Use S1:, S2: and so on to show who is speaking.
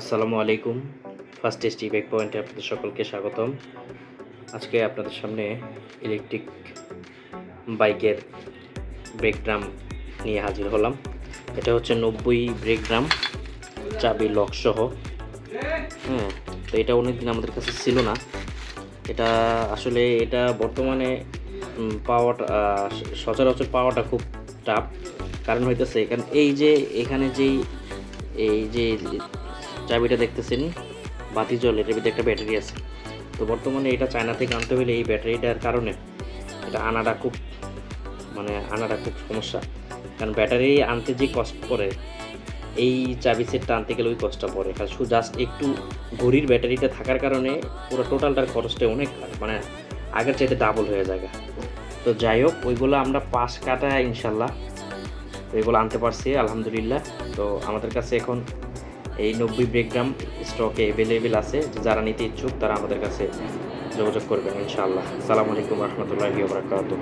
S1: আসসালামু আলাইকুম। First tasty back পয়েন্টে আপনাদের সকলকে স্বাগতম। আজকে আপনাদের সামনে ইলেকট্রিক বাইকের ব্রেক ড্রাম নিয়ে হাজির হলাম। এটা হচ্ছে নব্বই ব্রেক ড্রাম চাবি লক সহ। হ্যাঁ তো এটা অনেকদিন আমাদের কাছে ছিল না। এটা আসলে এটা বর্তমানে পাওয়াটা সচরাচর পাওয়াটা খুব টাফ কারণ হইতেছে এখানে, এই যে, এখানে যেই, এই যে চাবিটা দেখতেছেন বাতি জল এটার ভিতরে একটা ব্যাটারি আছে। তো বর্তমানে এটা চায়না থেকে আনতে হলে এই ব্যাটারিটার কারণে এটা আনাটা খুব মানে আনাটা খুব সমস্যা। কারণ ব্যাটারি আনতে যে কষ্ট পড়ে এই চাবি সেটটা আনতে গেলে ওই কষ্টটা পড়ে। কারণ শুধু জাস্ট একটু ঘড়ির ব্যাটারিটা থাকার কারণে পুরো টোটালটার খরচটা অনেক মানে আগের চাইতে ডাবল হয়ে যায় তো যাই হোক, ওইগুলো আমরা পাশ কাটা ইনশাল্লাহ। ওইগুলো আনতে পারছি, আলহামদুলিল্লাহ। তো আমাদের কাছে এখন এই নব্বই ব্রেকগ্রাম স্টকে অ্যাভেলেবেল আছে। যারা নিতে ইচ্ছুক, তারা আমাদের কাছে যোগাযোগ করবেন ইনশাআল্লাহ। সালামু আলাইকুম রহমতুল্লাহি ওবরাকাতুহ